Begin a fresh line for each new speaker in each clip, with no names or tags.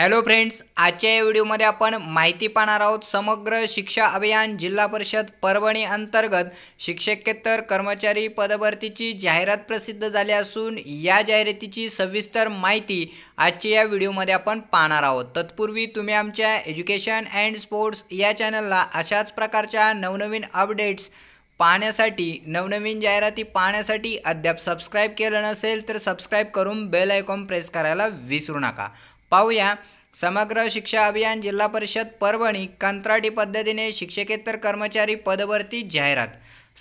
Hello friends आजच्या या व्हिडिओमध्ये आपण माहिती पाहणार आहोत समग्र शिक्षा अभियान जिल्हा परिषद परभणी अंतर्गत शिक्षकेतर कर्मचारी पदभरतीची जाहिरात प्रसिद्ध झाली असून या जाहिरातीची सविस्तर माहिती आजच्या या व्हिडिओमध्ये आपण पाहणार आहोत. तत्पूर्वी तुम्ही आमच्या एज्युकेशन अँड स्पोर्ट्स या चॅनलला अशाच प्रकारच्या नवनवीन अपडेट्स पाहण्यासाठी नवनवीन जाहिराती पाहण्यासाठी अद्याप सबस्क्राईब केलं नसेल तर सबस्क्राईब करून बेल आयकॉन प्रेस करायला विसरू नका. पाहूया. समग्र शिक्षा अभियान जिल्हा परिषद परभणी कंत्राटी पद्धतीने शिक्षकेतर कर्मचारी पदभरती जाहिरात.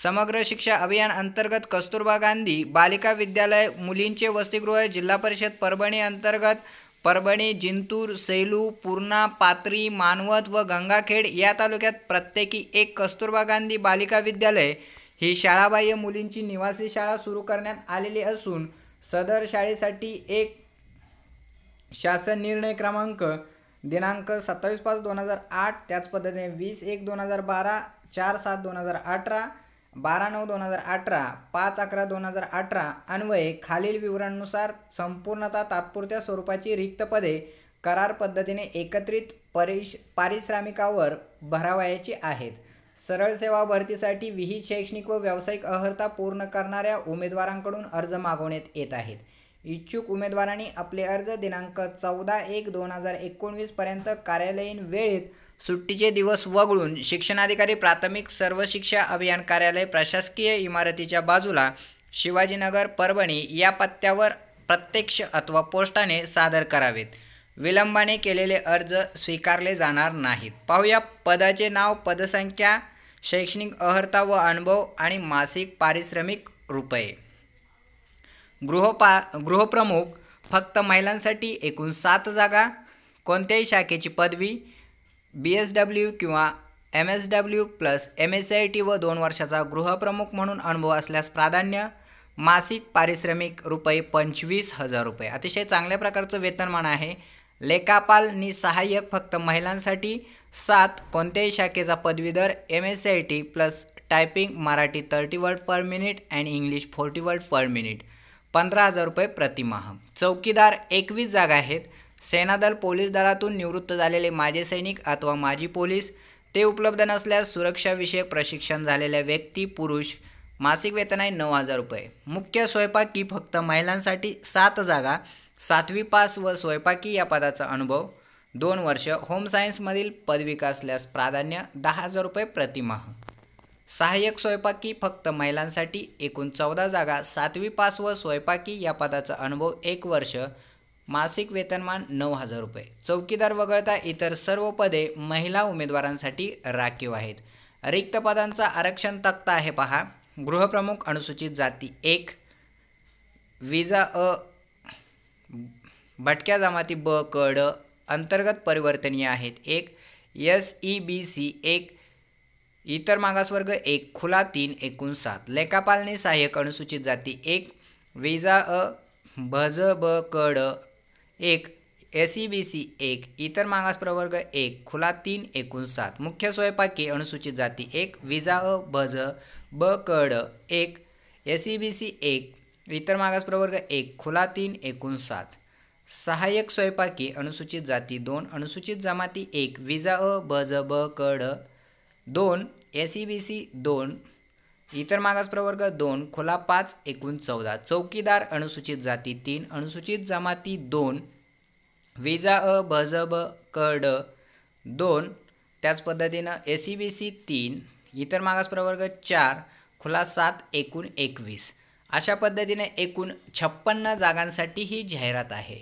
समग्र शिक्षा अभियान अंतर्गत कस्तुरबा गांधी बालिका विद्यालय मुलींचे वसतिगृह जिल्हा परिषद परभणी अंतर्गत परभणी जिंतूर सेलू पूर्णा पात्री मानवत व गंगाखेड या तालुक्यात प्रत्येकी एक कस्तुरबा गांधी बालिका विद्यालय ही शाळाबाह्य मुलींची निवासी शाळा सुरू करण्यात आलेली असून सदर शाळेसाठी एक शासन निर्णय क्रमांक दिनांक सत्तावीस पाच दोन हजार आठ त्याच पद्धतीने वीस एक दोन हजार बारा चार सात दोन हजार अठरा बारा नऊ दोन हजार अठरा पाच अकरा दोन हजार अठरा अन्वये खालील विवरणानुसार संपूर्णतः तात्पुरत्या स्वरूपाची रिक्त पदे करार पद्धतीने एकत्रित परिश पारिश्रमिकावर भरावयाची आहेत. सरळ सेवा भरतीसाठी विहित शैक्षणिक व व्यावसायिक अर्हता पूर्ण करणाऱ्या उमेदवारांकडून अर्ज मागवण्यात येत आहेत. इच्छुक उमेदवारांनी आपले अर्ज दिनांक चौदा एक दोन हजार एकोणवीसपर्यंत कार्यालयीन वेळेत सुट्टीचे दिवस वगळून शिक्षणाधिकारी प्राथमिक सर्व शिक्षा अभियान कार्यालय प्रशासकीय इमारतीच्या बाजूला शिवाजीनगर परभणी या पत्त्यावर प्रत्यक्ष अथवा पोस्टाने सादर करावेत. विलंबाने केलेले अर्ज स्वीकारले जाणार नाहीत. पाहूया पदाचे नाव पदसंख्या शैक्षणिक अर्हता व अनुभव आणि मासिक पारिश्रमिक रुपये. गृहपा गृहप्रमुख फक्त महिलांसाठी एकूण सात जागा कोणत्याही शाखेची पदवी बी एस डब्ल्यू किंवा M S W plus M S I T व दोन वर्षाचा गृहप्रमुख म्हणून अनुभव असल्यास प्राधान्य मासिक पारिश्रमिक रुपये पंचवीस हजार रुपये. अतिशय चांगल्या प्रकारचं वेतनमान आहे. लेखापाल नि सहाय्यक फक्त महिलांसाठी सात कोणत्याही शाखेचा पदवीधर M S I T plus typing Marathi thirty word per minute and English forty word per minute पंधरा हजार रुपये प्रतिमाह. चौकीदार एकवीस जागा आहेत. सेनादल पोलीस दलातून निवृत्त झालेले माजी सैनिक अथवा माजी पोलीस ते उपलब्ध नसल्यास सुरक्षाविषयक प्रशिक्षण झालेल्या व्यक्ती पुरुष मासिक वेतन आहे नऊ हजार रुपये. मुख्य स्वयंपाकी फक्त महिलांसाठी सात जागा सातवी पास व स्वयंपाकी या पदाचा अनुभव दोन वर्ष होम सायन्समधील पदविका असल्यास प्राधान्य दहा हजार रुपये प्रतिमाह. सहाय्यक स्वयंपाकी फक्त महिलांसाठी एकूण चौदा जागा सातवी पास व स्वयंपाकी या पदाचा अनुभव एक वर्ष मासिक वेतनमान नऊ हजार रुपये. चौकीदार वगळता इतर सर्व पदे महिला उमेदवारांसाठी राखीव आहेत. रिक्त पदांचा आरक्षण तक्ता आहे पहा. गृहप्रमुख अनुसूचित जाती एक विजा अ भटक्या जमाती ब क ड अंतर्गत परिवर्तनीय आहेत एक एस ई बी सी एक इतर मागासवर्ग एक खुला तीन एकूण सात. लेखापालने सहाय्यक अनुसूचित जाती एक विजा अ भज ब कड एक एस ई बी सी एक इतर मागास प्रवर्ग एक खुला तीन एकूण सात. मुख्य स्वयंपाकी अनुसूचित जाती एक विजा अ भज ब कड एक एस ई बी सी एक इतर मागास प्रवर्ग एक खुला तीन एकूण सात. सहाय्यक स्वयंपाकी अनुसूचित जाती दोन अनुसूचित जमाती एक विजा अ भज ब कड दोन एस ई बी सी दोन इतर मागास प्रवर्ग दोन खुला पाच एकूण चौदा. चौकीदार अनुसूचित जाती तीन अनुसूचित जमाती दोन विजा अ भजब ब क ड दोन. त्याच पद्धतीनं ए सी बी सी तीन इतर मागास प्रवर्ग चार खुला सात एकूण एकवीस. अशा पद्धतीने एकूण छप्पन्न जागांसाठी ही जाहिरात आहे.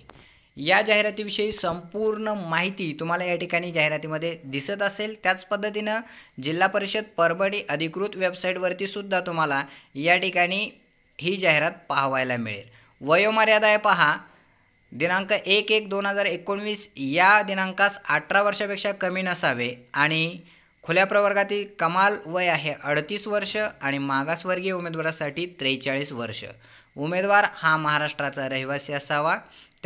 या जाहिरातीविषयी संपूर्ण माहिती तुम्हाला या ठिकाणी जाहिरातीमध्ये दिसत असेल. त्याच पद्धतीनं जिल्हा परिषद परभणी अधिकृत वेबसाईटवरती सुद्धा तुम्हाला या ठिकाणी ही जाहिरात पाहावायला मिळेल. वयोमर्यादा आहे पहा. दिनांक एक एक दोन हजार एकोणवीस या दिनांकास अठरा वर्षापेक्षा कमी नसावे आणि खुल्या प्रवर्गातील कमाल वय आहे अडतीस वर्ष आणि मागासवर्गीय उमेदवारासाठी त्रेचाळीस वर्ष. उमेदवार हा महाराष्ट्राचा रहिवासी असावा.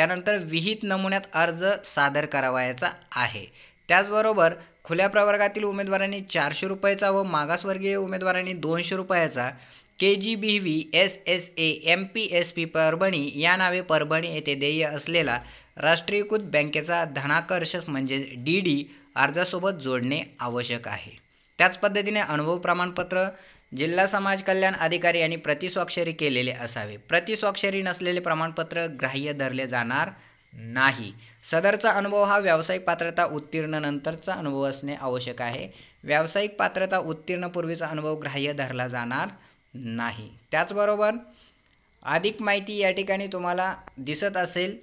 त्यानंतर विहित नमुन्यात अर्ज सादर करावायचा आहे. त्याचबरोबर खुल्या प्रवर्गातील उमेदवारांनी चारशे रुपयाचा व मागासवर्गीय उमेदवारांनी दोनशे रुपयाचा K G B V S S A M P S P Parbhani या नावे परभणी येथे देय असलेला राष्ट्रीयकृत बँकेचा धनाकर्ष म्हणजे डी डी अर्जासोबत जोडणे आवश्यक आहे. त्याच पद्धतीने अनुभव प्रमाणपत्र जिल्हा समाज कल्याण अधिकारी यांनी प्रतिस्वाक्षरी केलेले असावे. प्रतिस्वाक्षरी नसलेले प्रमाणपत्र ग्राह्य धरले जाणार नाही. सदरचा अनुभव हा व्यावसायिक पात्रता उत्तीर्ण नंतरचा अनुभव असणे आवश्यक आहे. व्यावसायिक पात्रता उत्तीर्णपूर्वीचा अनुभव ग्राह्य धरला जाणार नाही. त्याचबरोबर अधिक माहिती या ठिकाणी तुम्हाला दिसत असेल.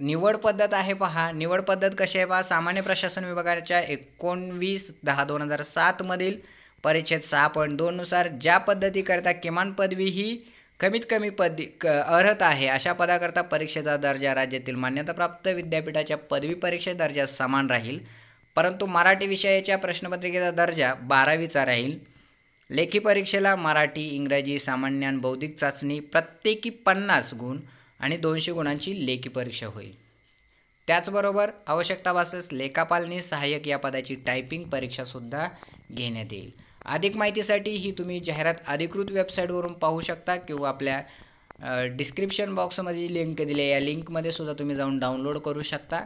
निवड पद्धत आहे पहा. निवड पद्धत कशी आहे पहा? सामान्य प्रशासन विभागाच्या एकोणवीस दहा दोन हजार सातमधील परिच्छेद सहा पॉईंट दोननुसार ज्या पद्धतीकरता किमान पदवी ही कमीत कमी पदवी क अर्हत आहे अशा पदाकरता परीक्षेचा दर्जा राज्यातील मान्यताप्राप्त विद्यापीठाच्या पदवी परीक्षे दर्जा समान राहील. परंतु मराठी विषयाच्या प्रश्नपत्रिकेचा दर्जा बारावीचा राहील. लेखी परीक्षेला मराठी इंग्रजी सामान्यान बौद्धिक चाचणी प्रत्येकी पन्नास गुण आणि दोनशे गुणांची लेखी परीक्षा होईल. त्याचबरोबर आवश्यकता भासल्यास लेखापालनी सहाय्यक या पदाची टायपिंग परीक्षासुद्धा घेण्यात येईल. अधिक माहितीसाठी ही तुम्ही जाहिरात अधिकृत वेबसाईटवरून पाहू शकता किंवा आपल्या डिस्क्रिप्शन बॉक्समध्ये लिंक दिली आहे या लिंकमध्ये सुद्धा तुम्ही जाऊन डाउनलोड करू शकता.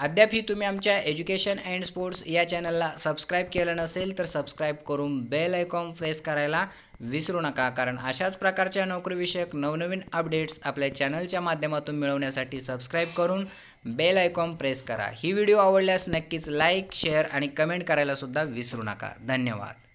अद्याप ही तुम्ही आमच्या एज्युकेशन अँड स्पोर्ट्स या चॅनलला सबस्क्राईब केलं नसेल तर सबस्क्राईब करून बेल आयकॉन प्रेस करायला विसरू नका. कारण अशाच प्रकारच्या नोकरीविषयक नवनवीन अपडेट्स आपल्या चॅनलच्या माध्यमातून मिळवण्यासाठी सबस्क्राईब करून बेल आयकॉन प्रेस करा. ही व्हिडिओ आवडल्यास नक्कीच लाईक शेअर आणि कमेंट करायलासुद्धा विसरू नका. धन्यवाद.